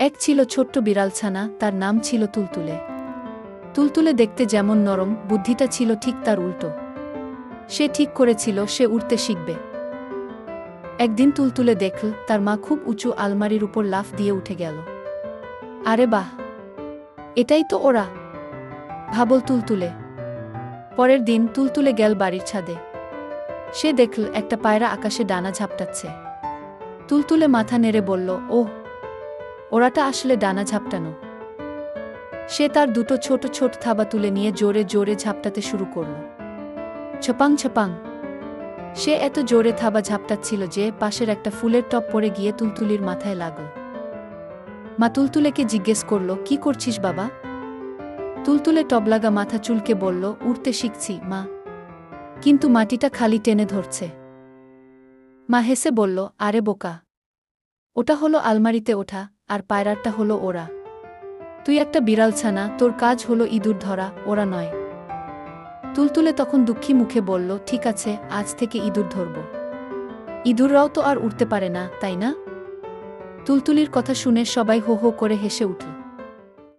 এক ছিল ছোট্ট বিড়ালছানা, তার নাম ছিল তুলতুলে। তুলতুলে দেখতে যেমন নরম, বুদ্ধিটা ছিল ঠিক তার উল্টো। সে ঠিক করেছিল, সে উড়তে শিখবে। একদিন তুলতুলে দেখল, তার মা খুব উঁচু আলমারির উপর লাফ দিয়ে উঠে গেল। আরে বাহ! এটাই তো ওরা! ভাবল তুলতুলে। পরের দিন তুলতুলে গেল বাড়ির ছাদে। সে দেখল, একটা পায়রা আকাশে ডানা ঝাপটাচ্ছে। তুলতুলে মাথা নেড়ে বলল, ওহ ওরাটা আসলে ডানা ঝাপটানো। সে তার দুটো ছোট ছোট থাবা তুলে নিয়ে জোরে জোরে ঝাপটাতে শুরু করল। ছপাং ছপাং। সে এত জোরে থাবা ঝাপটাচ্ছিল যে পাশের একটা ফুলের টপ পড়ে গিয়ে তুলতুলির মাথায় লাগল। মা তুলতুলেকে জিজ্ঞেস করল, কি করছিস বাবা? তুলতুলে টবলাগা মাথা চুলকে বলল, উড়তে শিখছি, মা। কিন্তু মাটিটা খালি টেনে ধরছে। মা হেসে বলল, আরে বোকা ওটা হলো আলমারিতে ওঠা, আর পায়রারটা হলো ওরা। তুই একটা বিড়াল ছানা, তোর কাজ হলো ইঁদুর ধরা, ওরা নয়। তুলতুলে তখন দুঃখী মুখে বলল, ঠিক আছে, আজ থেকে ইঁদুর ধরব। ইঁদুররাও তো আর উঠতে পারে না, তাই না? তুলতুলির কথা শুনে সবাই হো হো করে হেসে উঠল।